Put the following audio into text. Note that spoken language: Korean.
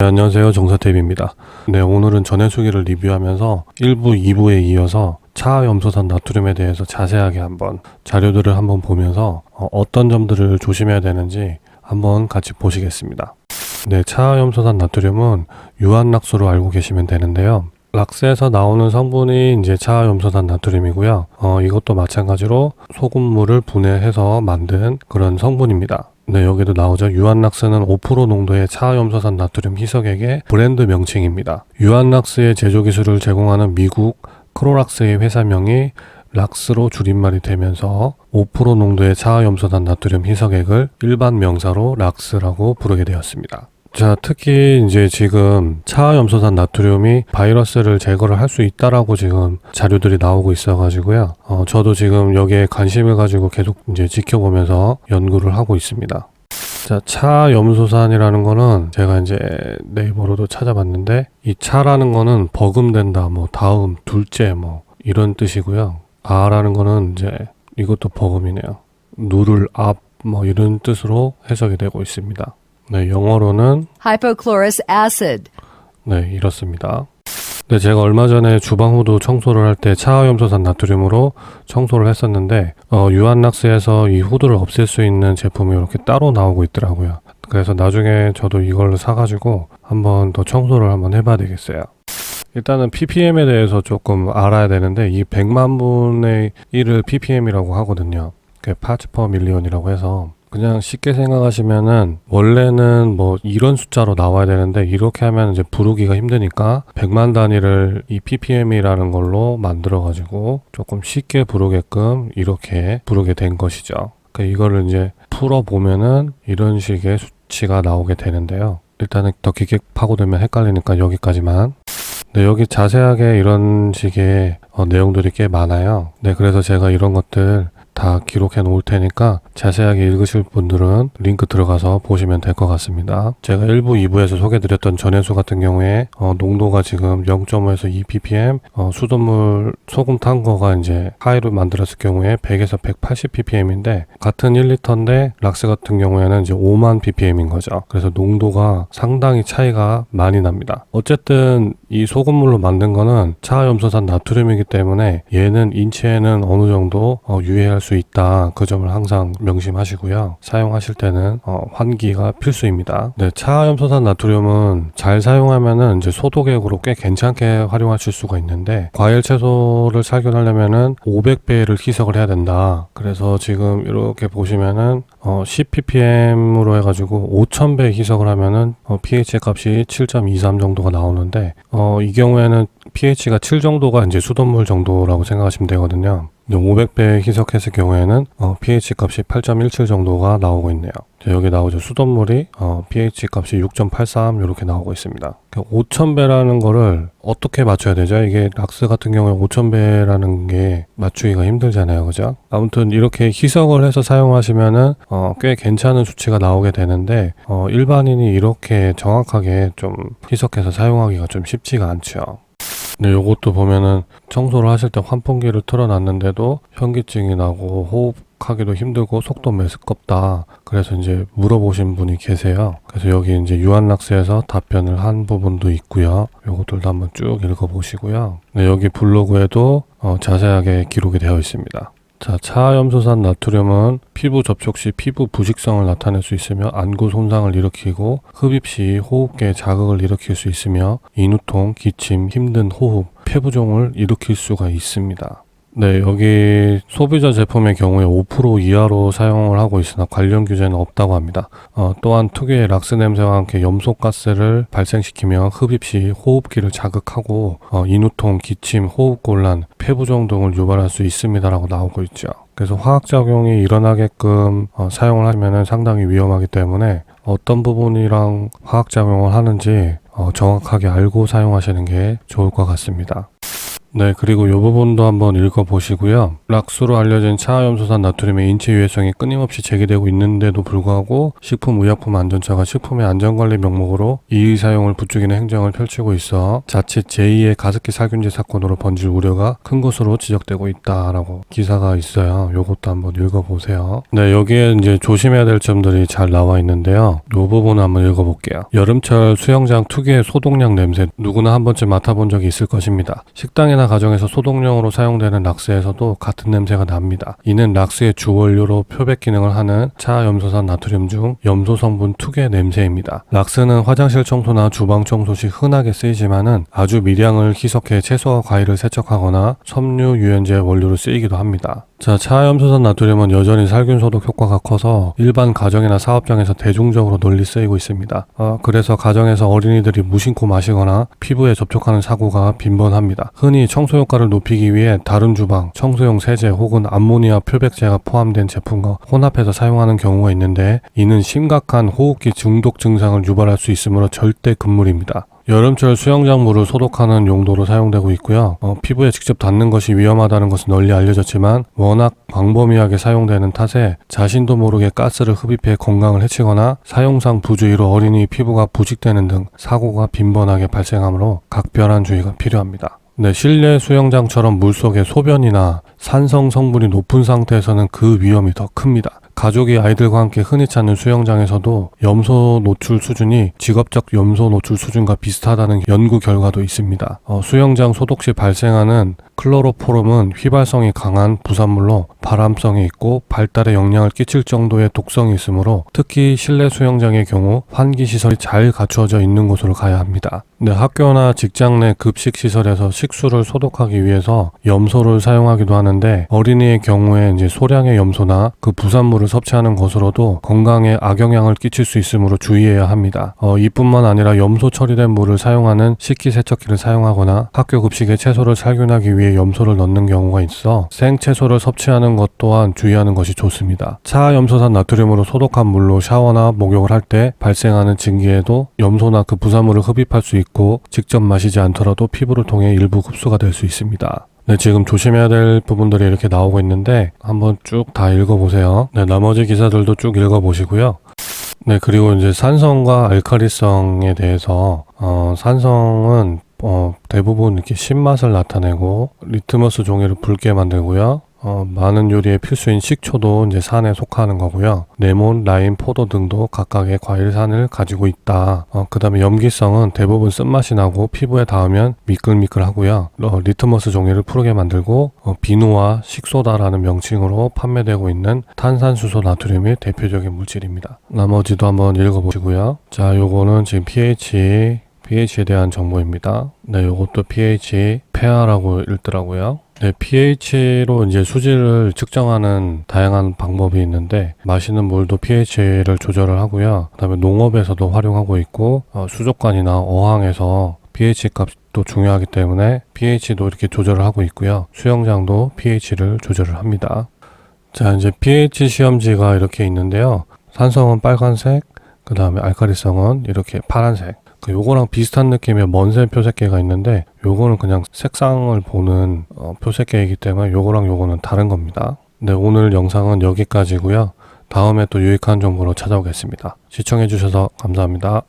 네, 안녕하세요. 정사탭입니다. 네, 오늘은 전해수기를 리뷰하면서 1부, 2부에 이어서 차염소산 나트륨에 대해서 자세하게 한번 자료들을 한번 보면서 어, 떤 점들을 조심해야 되는지 한번 같이 보시겠습니다. 네, 차염소산 나트륨은 유한락수로 알고 계시면 되는데요. 락스에서 나오는 성분이 이제 차염소산 나트륨이고요. 어, 이것도 마찬가지로 소금물을 분해해서 만든 그런 성분입니다. 네, 여기도 나오죠. 유한락스는 5% 농도의 차염소산 나트륨 희석액의 브랜드 명칭입니다. 유한락스의 제조 기술을 제공하는 미국 크로락스의 회사명이 락스로 줄임말이 되면서 5% 농도의 차염소산 나트륨 희석액을 일반 명사로 락스라고 부르게 되었습니다. 자, 특히 이제 지금 차염소산 나트륨이 바이러스를 제거를 할 수 있다라고 지금 자료들이 나오고 있어가지고요. 어, 저도 지금 여기에 관심을 가지고 계속 이제 지켜보면서 연구를 하고 있습니다. 자, 차염소산이라는 거는 제가 이제 네이버로도 찾아봤는데 이 차라는 거는 버금된다, 뭐 다음, 둘째, 뭐 이런 뜻이고요. 아라는 거는 이제 이것도 버금이네요. 누를 앞, 뭐 이런 뜻으로 해석이 되고 있습니다. 네, 영어로는 hypochlorous acid, 네, 이렇습니다. 네, 제가 얼마 전에 주방 후드 청소를 할 때 차염소산 나트륨으로 청소를 했었는데 어, 유한락스에서 이 후드를 없앨 수 있는 제품이 이렇게 따로 나오고 있더라고요. 그래서 나중에 저도 이걸 사가지고 한번 더 청소를 한번 해봐야 되겠어요. 일단은 ppm에 대해서 조금 알아야 되는데 이 100만 분의 1을 ppm이라고 하거든요. 그 파츠 퍼 밀리언이라고 해서 그냥 쉽게 생각하시면은 원래는 뭐 이런 숫자로 나와야 되는데 이렇게 하면 이제 부르기가 힘드니까 100만 단위를 이 ppm이라는 걸로 만들어 가지고 조금 쉽게 부르게끔 이렇게 부르게 된 것이죠. 그 이거를 이제 풀어 보면은 이런 식의 수치가 나오게 되는데요. 일단은 더 깊게 파고들면 헷갈리니까 여기까지만. 네, 여기 자세하게 이런 식의 어, 내용들이 꽤 많아요. 네, 그래서 제가 이런 것들 다 기록해 놓을 테니까 자세하게 읽으실 분들은 링크 들어가서 보시면 될 것 같습니다. 제가 1부, 2부에서 소개드렸던 전해수 같은 경우에 어, 농도가 지금 0.5에서 2 ppm, 어, 수돗물 소금 탄 거가 이제 하이로 만들었을 경우에 100에서 180 ppm인데 같은 1리터인데 락스 같은 경우에는 이제 5만 ppm인 거죠. 그래서 농도가 상당히 차이가 많이 납니다. 어쨌든 이 소금물로 만든 거는 차염소산 나트륨이기 때문에 얘는 인체에는 어느 정도 어, 유해할 수 있다. 그 점을 항상 명심하시고요. 사용하실 때는 어, 환기가 필수입니다. 네, 차염소산 나트륨은 잘 사용하면은 이제 소독액으로 꽤 괜찮게 활용하실 수가 있는데 과일 채소를 살균하려면은 500배를 희석을 해야 된다. 그래서 지금 이렇게 보시면은 어, 10ppm으로 해가지고 5000배 희석을 하면은 어, pH 값이 7.23 정도가 나오는데 어, 이 경우에는 pH가 7 정도가 이제 수돗물 정도라고 생각하시면 되거든요. 500배 희석했을 경우에는 어, pH 값이 8.17 정도가 나오고 있네요. 자, 여기 나오죠. 수돗물이 어, pH 값이 6.83 이렇게 나오고 있습니다. 5,000배라는 거를 어떻게 맞춰야 되죠? 이게 락스 같은 경우에 5,000배라는 게 맞추기가 힘들잖아요. 그죠? 아무튼 이렇게 희석을 해서 사용하시면은 어, 꽤 괜찮은 수치가 나오게 되는데 어, 일반인이 이렇게 정확하게 좀 희석해서 사용하기가 좀 쉽지가 않죠. 네, 요것도 보면은 청소를 하실 때 환풍기를 틀어놨는데도 현기증이 나고 호흡하기도 힘들고 속도 메스껍다. 그래서 이제 물어보신 분이 계세요. 그래서 여기 이제 유한락스에서 답변을 한 부분도 있고요. 요것들도 한번 쭉 읽어보시고요. 네, 여기 블로그에도 어, 자세하게 기록이 되어 있습니다. 자, 차염소산 나트륨은 피부 접촉 시 피부 부식성을 나타낼 수 있으며 안구 손상을 일으키고 흡입 시 호흡기에 자극을 일으킬 수 있으며 인후통, 기침, 힘든 호흡, 폐부종을 일으킬 수가 있습니다. 네, 여기 소비자 제품의 경우에 5% 이하로 사용을 하고 있으나 관련 규제는 없다고 합니다. 어, 또한 특유의 락스 냄새와 함께 염소가스를 발생시키며 흡입 시 호흡기를 자극하고 어, 인후통, 기침, 호흡곤란, 폐부종 등을 유발할 수 있습니다라고 나오고 있죠. 그래서 화학작용이 일어나게끔 어, 사용을 하면 상당히 위험하기 때문에 어떤 부분이랑 화학작용을 하는지 어, 정확하게 알고 사용하시는 게 좋을 것 같습니다. 네, 그리고 이 부분도 한번 읽어보시고요. 락수로 알려진 차염소산 나트륨의 인체 유해성이 끊임없이 제기되고 있는데도 불구하고 식품의약품안전처가 식품의 안전관리 명목으로 이의 사용을 부추기는 행정을 펼치고 있어 자칫 제2의 가습기 살균제 사건으로 번질 우려가 큰 것으로 지적되고 있다라고 기사가 있어요. 요것도 한번 읽어보세요. 네, 여기에 이제 조심해야 될 점들이 잘 나와 있는데요. 요 부분을 한번 읽어볼게요. 여름철 수영장 특유의 소독약 냄새 누구나 한 번쯤 맡아본 적이 있을 것입니다. 식당이나 가정에서 소독용으로 사용되는 락스에서도 같은 냄새가 납니다. 이는 락스의 주원료로 표백 기능을 하는 차염소산 나트륨 중 염소 성분 특유의 냄새입니다. 락스는 화장실 청소나 주방 청소 시 흔하게 쓰이지만은 아주 미량을 희석해 채소와 과일을 세척하거나 섬유 유연제 원료로 쓰이기도 합니다. 자, 차염소산 나트륨은 여전히 살균 소독 효과가 커서 일반 가정이나 사업장에서 대중적으로 널리 쓰이고 있습니다. 아, 그래서 가정에서 어린이들이 무심코 마시거나 피부에 접촉하는 사고가 빈번합니다. 흔히 청소 효과를 높이기 위해 다른 주방, 청소용 세제 혹은 암모니아 표백제가 포함된 제품과 혼합해서 사용하는 경우가 있는데 이는 심각한 호흡기 중독 증상을 유발할 수 있으므로 절대 금물입니다. 여름철 수영장 물을 소독하는 용도로 사용되고 있고요. 어, 피부에 직접 닿는 것이 위험하다는 것은 널리 알려졌지만 워낙 광범위하게 사용되는 탓에 자신도 모르게 가스를 흡입해 건강을 해치거나 사용상 부주의로 어린이 피부가 부식되는 등 사고가 빈번하게 발생하므로 각별한 주의가 필요합니다. 네, 실내 수영장처럼 물속의 소변이나 산성 성분이 높은 상태에서는 그 위험이 더 큽니다. 가족이 아이들과 함께 흔히 찾는 수영장에서도 염소 노출 수준이 직업적 염소 노출 수준과 비슷하다는 연구 결과도 있습니다. 어, 수영장 소독 시 발생하는 클로로포름은 휘발성이 강한 부산물로 발암성이 있고 발달에 영향을 끼칠 정도의 독성이 있으므로 특히 실내 수영장의 경우 환기 시설이 잘 갖추어져 있는 곳으로 가야 합니다. 네, 학교나 직장 내 급식 시설에서 식수를 소독하기 위해서 염소를 사용하기도 하는데 어린이의 경우에 이제 소량의 염소나 그 부산물을 섭취하는 것으로도 건강에 악영향을 끼칠 수 있으므로 주의해야 합니다. 어, 이뿐만 아니라 염소 처리된 물을 사용하는 식기세척기를 사용하거나 학교 급식에 채소를 살균하기 위해 염소를 넣는 경우가 있어 생채소를 섭취하는 것 또한 주의하는 것이 좋습니다. 차염소산 나트륨으로 소독한 물로 샤워나 목욕을 할 때 발생하는 증기에도 염소나 그 부산물을 흡입할 수 있고 직접 마시지 않더라도 피부를 통해 일부 흡수가 될 수 있습니다. 네, 지금 조심해야 될 부분들이 이렇게 나오고 있는데 한번 쭉 다 읽어보세요. 네, 나머지 기사들도 쭉 읽어보시고요. 네, 그리고 이제 산성과 알칼리성에 대해서 어, 산성은 어, 대부분 이렇게 신맛을 나타내고 리트머스 종이를 붉게 만들고요. 어, 많은 요리의 필수인 식초도 이제 산에 속하는 거고요. 레몬, 라임, 포도 등도 각각의 과일산을 가지고 있다. 어, 그 다음에 염기성은 대부분 쓴맛이 나고 피부에 닿으면 미끌미끌하고요. 어, 리트머스 종이를 푸르게 만들고 어, 비누와 식소다라는 명칭으로 판매되고 있는 탄산수소 나트륨이 대표적인 물질입니다. 나머지도 한번 읽어보시고요. 자, 요거는 지금 pH pH에 대한 정보입니다. 네, 요것도 pH 폐하라고 읽더라고요. 네, pH로 이제 수질을 측정하는 다양한 방법이 있는데 마시는 물도 pH를 조절을 하고요. 그다음에 농업에서도 활용하고 있고 어, 수족관이나 어항에서 pH 값도 중요하기 때문에 pH도 이렇게 조절을 하고 있고요. 수영장도 pH를 조절을 합니다. 자, 이제 pH 시험지가 이렇게 있는데요. 산성은 빨간색, 그 다음에 알카리성은 이렇게 파란색. 그 요거랑 비슷한 느낌의 먼센 표색계가 있는데 요거는 그냥 색상을 보는 어, 표색계이기 때문에 요거랑 요거는 다른 겁니다. 네, 오늘 영상은 여기까지고요. 다음에 또 유익한 정보로 찾아오겠습니다. 시청해주셔서 감사합니다.